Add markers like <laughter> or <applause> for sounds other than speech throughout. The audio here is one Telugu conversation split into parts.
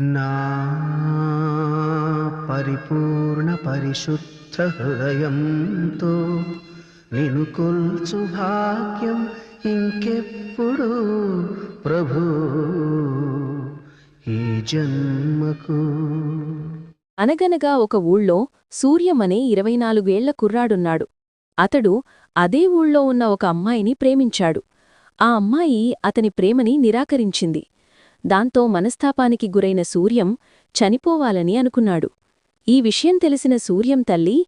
నా పరిపూర్ణ పరిశుద్ధ హృదయంతో నిను కొల్చు భాగ్యం ఇంకెప్పుడు ప్రభు ఈ జన్మకు. అనగనగా ఒక ఊళ్ళో సూర్యమనే ఇరవై నాలుగేళ్ళ కుర్రాడున్నాడు. అతడు అదే ఊళ్ళో ఉన్న ఒక అమ్మాయిని ప్రేమించాడు. ఆ అమ్మాయి అతని ప్రేమని నిరాకరించింది. దాంతో మనస్తాపానికి గురైన సూర్యం చనిపోవాలని అనుకున్నాడు. ఈ విషయం తెలిసిన సూర్యం తల్లి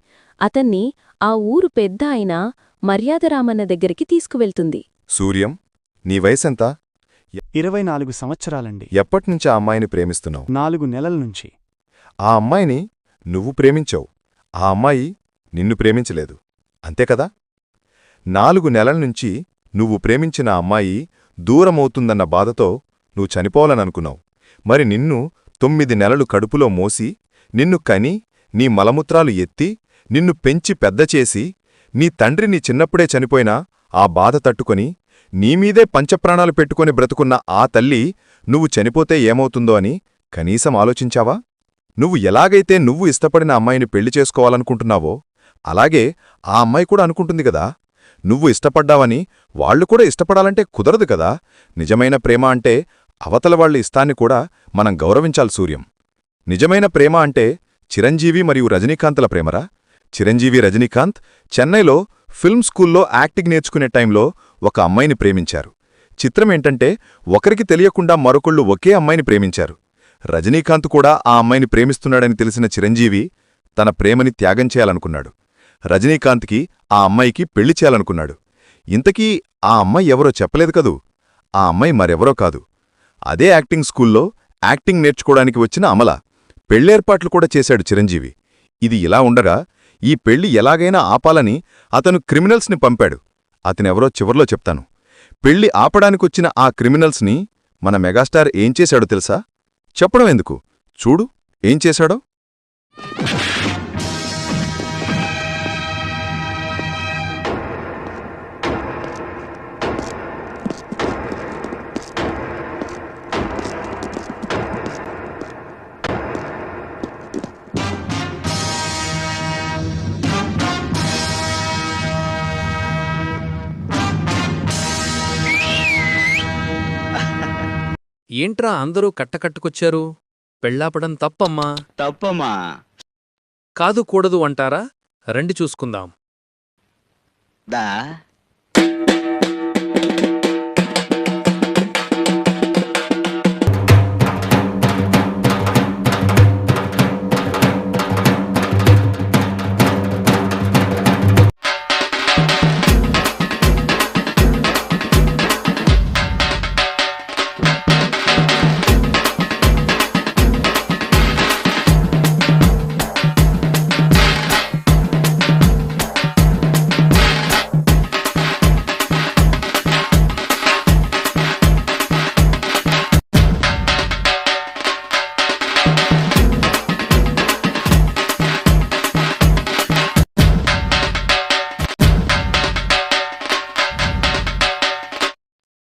అతన్ని ఆ ఊరు పెద్ద అయిన మర్యాదరామన్న దగ్గరికి తీసుకువెళ్తుంది. సూర్యం నీ వయసెంత? ఇరవై నాలుగు సంవత్సరాలండి. ఎప్పటినుంచి ఆ అమ్మాయిని ప్రేమిస్తున్నావు? నాలుగు నెలల నుంచి. ఆ అమ్మాయిని నువ్వు ప్రేమించావు. ఆ అమ్మాయి నిన్ను ప్రేమించలేదు. అంతేకదా నాలుగు నెలల నుంచి నువ్వు ప్రేమించిన అమ్మాయి దూరమవుతుందన్న బాధతో నువ్వు చనిపోవాలననుకున్నావు. మరి నిన్ను తొమ్మిది నెలలు కడుపులో మోసి నిన్ను కని నీ మలమూత్రాలు ఎత్తి నిన్ను పెంచి పెద్దచేసి నీ తండ్రి నీ చిన్నప్పుడే చనిపోయినా ఆ బాధ తట్టుకొని నీమీదే పంచప్రాణాలు పెట్టుకొని బ్రతుకున్న ఆ తల్లి నువ్వు చనిపోతే ఏమవుతుందో అని కనీసం ఆలోచించావా? నువ్వు ఎలాగైతే నువ్వు ఇష్టపడిన అమ్మాయిని పెళ్ళి చేసుకోవాలనుకుంటున్నావో అలాగే ఆ అమ్మాయి కూడా అనుకుంటుంది కదా. నువ్వు ఇష్టపడ్డావని వాళ్ళు కూడా ఇష్టపడాలంటే కుదరదు కదా. నిజమైన ప్రేమ అంటే అవతల వాళ్ళ ఇష్టాన్ని కూడా మనం గౌరవించాలి సూర్యం. నిజమైన ప్రేమ అంటే చిరంజీవి మరియు రజనీకాంత్ల ప్రేమరా? చిరంజీవి రజనీకాంత్ చెన్నైలో ఫిల్మ్ స్కూల్లో యాక్టింగ్ నేర్చుకునే టైంలో ఒక అమ్మాయిని ప్రేమించారు. చిత్రమేంటంటే ఒకరికి తెలియకుండా మరొకళ్ళు ఒకే అమ్మాయిని ప్రేమించారు. రజనీకాంత్ కూడా ఆ అమ్మాయిని ప్రేమిస్తున్నాడని తెలిసిన చిరంజీవి తన ప్రేమని త్యాగం చేయాలనుకున్నాడు. రజనీకాంత్కి ఆ అమ్మాయికి పెళ్ళి చేయాలనుకున్నాడు. ఇంతకీ ఆ అమ్మాయి ఎవరో చెప్పలేదు కదూ? ఆ అమ్మాయి మరెవరో కాదు. అదే యాక్టింగ్ స్కూల్లో యాక్టింగ్ నేర్చుకోవడానికి వచ్చిన అమల పెళ్ళేర్పాట్లు కూడా చేశాడు చిరంజీవి. ఇది ఇలా ఉండగా ఈ పెళ్ళి ఎలాగైనా ఆపాలని అతను క్రిమినల్స్ని పంపాడు. అతనెవరో చివర్లో చెప్తాను. పెళ్ళి ఆపడానికొచ్చిన ఆ క్రిమినల్స్ని మన మెగాస్టార్ ఏం చేశాడో తెలుసా? చెప్పడం ఎందుకు? చూడు ఏం చేశాడో? ఏంట్రా అందరూ కట్టకట్టుకొచ్చారు? పెళ్ళాపడం తప్పమ్మా. తప్పమ్మా. కాదు కూడదు అంటారా? రండి చూసుకుందాం. దా.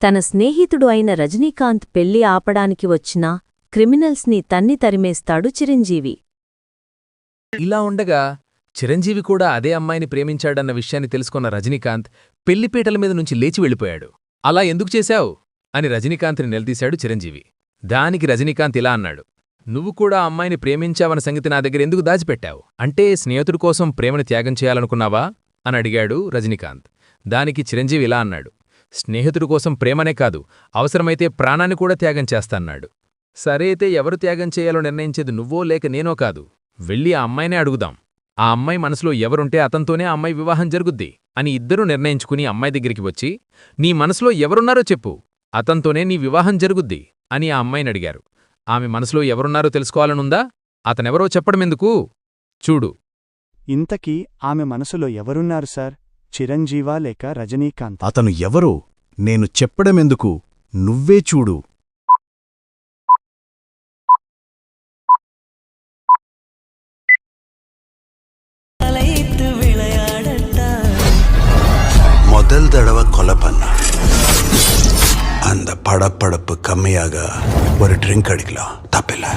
తన స్నేహితుడు అయిన రజనీకాంత్ పెళ్ళి ఆపడానికి వచ్చిన క్రిమినల్స్ని తన్ని తరిమేస్తాడు చిరంజీవి. ఇలా ఉండగా చిరంజీవి కూడా అదే అమ్మాయిని ప్రేమించాడన్న విషయాన్ని తెలుసుకున్న రజనీకాంత్ పెళ్ళిపీటల మీద నుంచి లేచి వెళ్ళిపోయాడు. అలా ఎందుకు చేశావు? అని రజనీకాంత్ని నిలదీశాడు చిరంజీవి. దానికి రజనీకాంత్ ఇలా అన్నాడు. నువ్వు కూడా అమ్మాయిని ప్రేమించావన్న సంగతి నా దగ్గర ఎందుకు దాచిపెట్టావు? అంటే స్నేహితుడి కోసం ప్రేమను త్యాగం చేయాలనుకున్నావా? అని అడిగాడు రజనీకాంత్. దానికి చిరంజీవి ఇలా అన్నాడు. స్నేహితుడు కోసం ప్రేమనే కాదు అవసరమైతే ప్రాణాన్ని కూడా త్యాగం చేస్తాన్నాడు. సరే అయితే ఎవరు త్యాగం చేయాలో నిర్ణయించేది నువ్వో లేక నేనో కాదు. వెళ్ళి ఆ అమ్మాయినే అడుగుదాం. ఆ అమ్మాయి మనసులో ఎవరుంటే అతంతోనే ఆ అమ్మాయి వివాహం జరుగుద్ది అని ఇద్దరూ నిర్ణయించుకుని అమ్మాయి దగ్గరికి వచ్చి నీ మనసులో ఎవరున్నారో చెప్పు. అతంతోనే నీ వివాహం జరుగుద్ది అని ఆ అమ్మాయిని అడిగారు. ఆమె మనసులో ఎవరున్నారో తెలుసుకోవాలనుందా? అతనెవరో చెప్పడమెందుకు? చూడు. ఇంతకీ ఆమె మనసులో ఎవరున్నారు సార్? చిరంజీవా లేక రజనీకాంత్ అతను ఎవరో నేను చెప్పడమెందుకు నువ్వే చూడు முதல் தடவை கொலை பண்ண அந்த படப்படப்பு கம்மியாக ஒரு ட்ரிங்க் அடிக்கலாம் தப்பில்லை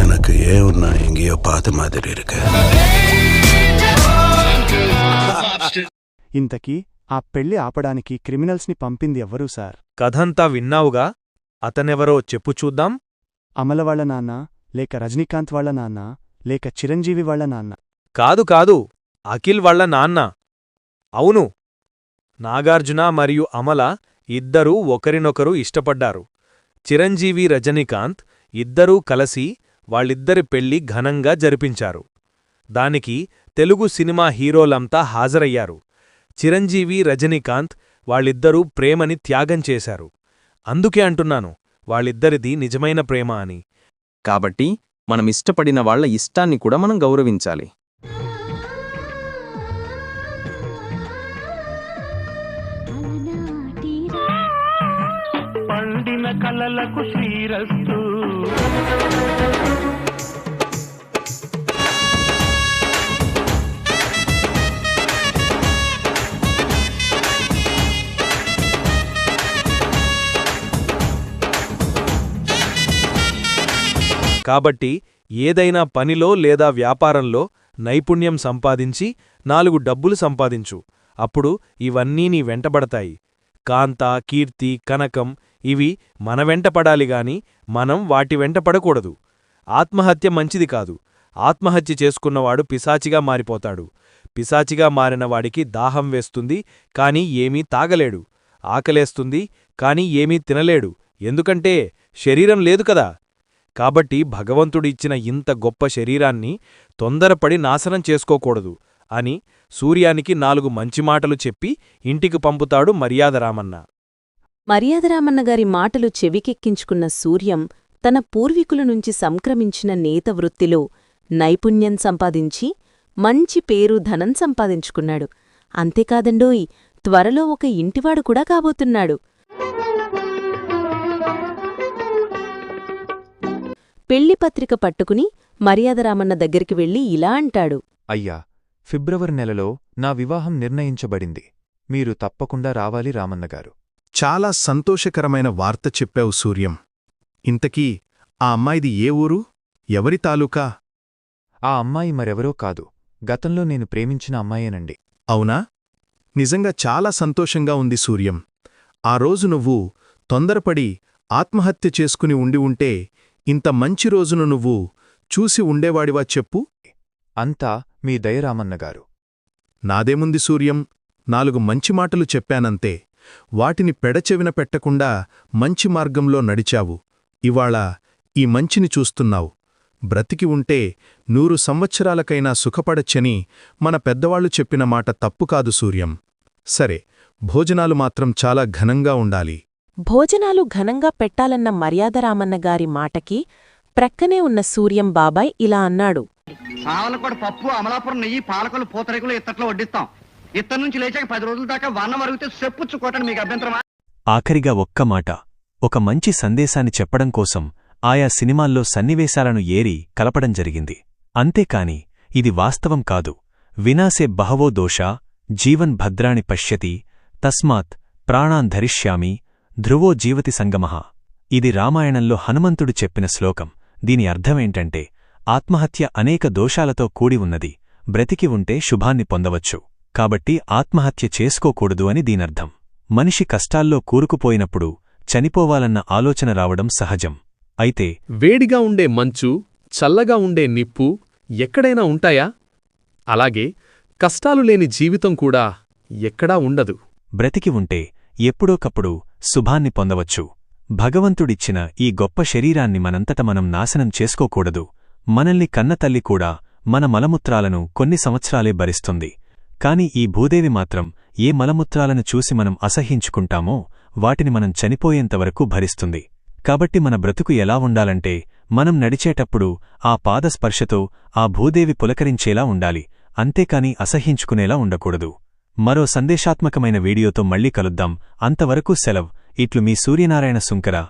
எனக்கு ஏன் ஒன்னா எங்கேயோ பார்த்த மாதிரி இருக்கு <laughs> ఇంతకీ ఆ పెళ్ళి ఆపడానికి క్రిమినల్స్ని పంపింది ఎవ్వరూ సార్? కథంతా విన్నావుగా? అతనెవరో చెప్పు చూద్దాం. అమల వాళ్ళ నాన్న లేక రజనీకాంత్ వాళ్ళ నాన్న లేక చిరంజీవి వాళ్ళ నాన్న? కాదు కాదు. అఖిల్ వాళ్ళ నాన్న. అవును. నాగార్జున మరియు అమల ఇద్దరూ ఒకరినొకరు ఇష్టపడ్డారు. చిరంజీవి రజనీకాంత్ ఇద్దరూ కలసి వాళ్ళిద్దరి పెళ్ళి ఘనంగా జరిపించారు. దానికి తెలుగు సినిమా హీరోలంతా హాజరయ్యారు. చిరంజీవి రజనీకాంత్ వాళ్ళిద్దరూ ప్రేమని త్యాగం చేశారు. అందుకే అంటున్నాను వాళ్ళిద్దరిది నిజమైన ప్రేమ అని. కాబట్టి మనం ఇష్టపడిన వాళ్ళ ఇష్టాన్ని కూడా మనం గౌరవించాలి. పండిన కలలకు శ్రీరస్తు. కాబట్టి ఏదైనా పనిలో లేదా వ్యాపారంలో నైపుణ్యం సంపాదించి నాలుగు డబ్బులు సంపాదించు. అప్పుడు ఇవన్నీ నీ వెంటబడతాయి కాంత కీర్తి కనకం ఇవి మన వెంటపడాలిగాని మనం వాటి వెంటపడకూడదు ఆత్మహత్య మంచిది కాదు. ఆత్మహత్య చేసుకున్నవాడు పిశాచిగా మారిపోతాడు. పిశాచిగా మారిన వాడికి దాహం వేస్తుంది కాని ఏమీ తాగలేడు. ఆకలేస్తుంది కాని ఏమీ తినలేడు. ఎందుకంటే శరీరం లేదు కదా. కాబట్టి భగవంతుడిచ్చిన ఇంత గొప్ప శరీరాన్ని తొందరపడి నాశనం చేసుకోకూడదు అని సూర్యానికి నాలుగు మంచి మాటలు చెప్పి ఇంటికి పంపుతాడు మర్యాదరామన్న. మర్యాదరామన్న గారి మాటలు చెవికెక్కించుకున్న సూర్యం తన పూర్వీకుల నుంచి సంక్రమించిన నేత వృత్తిలో నైపుణ్యం సంపాదించి మంచి పేరు ధనం సంపాదించుకున్నాడు. అంతేకాదండోయ్ త్వరలో ఒక ఇంటివాడు కూడా కాబోతున్నాడు. పెళ్ళి పత్రిక పట్టుకుని మర్యాదరామన్న దగ్గరికి వెళ్ళి ఇలా అంటాడు. అయ్యా ఫిబ్రవరి నెలలో నా వివాహం నిర్ణయించబడింది. మీరు తప్పకుండా రావాలి రామన్నగారు. చాలా సంతోషకరమైన వార్త చెప్పావు సూర్యం. ఇంతకీ ఆ అమ్మాయిది ఏ ఊరు? ఎవరి తాలూకా? ఆ అమ్మాయి మరెవరో కాదు. గతంలో నేను ప్రేమించిన అమ్మాయేనండి. అవునా? నిజంగా చాలా సంతోషంగా ఉంది సూర్యం. ఆ రోజు నువ్వు తొందరపడి ఆత్మహత్య చేసుకుని ఉండి ఉంటే ఇంత మంచి రోజును నువ్వు చూసి ఉండేవాడివా చెప్పు. అంతా మీ దయరామన్నగారు. నాదేముంది సూర్యం? నాలుగు మంచి మాటలు చెప్పానంతే. వాటిని పెడచెవిన పెట్టకుండా మంచి మార్గంలో నడిచావు. ఇవాళ ఈ మంచిని చూస్తున్నావు. బ్రతికి ఉంటే నూరు సంవత్సరాలకైనా సుఖపడచ్చని మన పెద్దవాళ్ళు చెప్పిన మాట తప్పు కాదు సూర్యం. సరే భోజనాలు మాత్రం చాలా ఘనంగా ఉండాలి. భోజనాలు ఘనంగా పెట్టాలన్న మర్యాదరామన్న గారి మాటకి ప్రక్కనే ఉన్న సూర్యం బాబాయ్ ఇలా అన్నాడు. సావలకోట పప్పు అమలాపురం నెయ్యి పాలకొలు పూతరేకులు ఇత్తట్లో వడ్డిస్తాం. ఇత్తడి నుంచి లేచాక పది రోజుల దాకా వన్నం వరిగితే చెప్పుచ్చు కొట్టండి మీకు అభ్యంతరమా? ఆఖరిగా ఒక్క మాట. ఒక మంచి సందేశాన్ని చెప్పడం కోసం ఆయా సినిమాల్లో సన్నివేశాలను ఏరి కలపడం జరిగింది. అంతేకాని ఇది వాస్తవం కాదు. వినాశే బహవో దోషా జీవన్ భద్రాణి పశ్యతి తస్మాత్ ప్రాణాన్ ధరిష్యామి ధ్రువో జీవతి సంగమః ఇది రామాయణంలో హనుమంతుడు చెప్పిన శ్లోకం. దీని అర్థమేంటంటే ఆత్మహత్య అనేక దోషాలతో కూడి ఉన్నది. బ్రతికి ఉంటే శుభాన్ని పొందవచ్చు. కాబట్టి ఆత్మహత్య చేసుకోకూడదు అని దీనర్థం. మనిషి కష్టాల్లో కూరుకుపోయినప్పుడు చనిపోవాలన్న ఆలోచన రావడం సహజం. అయితే వేడిగా ఉండే మంచు చల్లగా ఉండే నిప్పు ఎక్కడైనా ఉంటాయా? అలాగే కష్టాలు లేని జీవితం కూడా ఎక్కడా ఉండదు. బ్రతికి ఉంటే ఎప్పుడోకప్పుడు శుభాన్ని పొందవచ్చు. భగవంతుడిచ్చిన ఈ గొప్ప శరీరాన్ని మనంతట మనం నాశనం చేసుకోకూడదు. మనల్ని కన్నతల్లి కూడా మన మలమూత్రాలను కొన్ని సంవత్సరాలే భరిస్తుంది. కాని ఈ భూదేవి మాత్రం ఏ మలమూత్రాలను చూసి మనం అసహ్యించుకుంటామో వాటిని మనం చనిపోయేంతవరకు భరిస్తుంది. కాబట్టి మన బ్రతుకు ఎలా ఉండాలంటే మనం నడిచేటప్పుడు ఆ పాదస్పర్శతో ఆ భూదేవి పులకరించేలా ఉండాలి. అంతేకాని అసహ్యించుకునేలా ఉండకూడదు. మరో సందేశాత్మకమైన వీడియోతో మళ్ళీ కలుద్దాం. అంతవరకు సెలవ్. ఇట్లు మీ సూర్యనారాయణ సుంకర.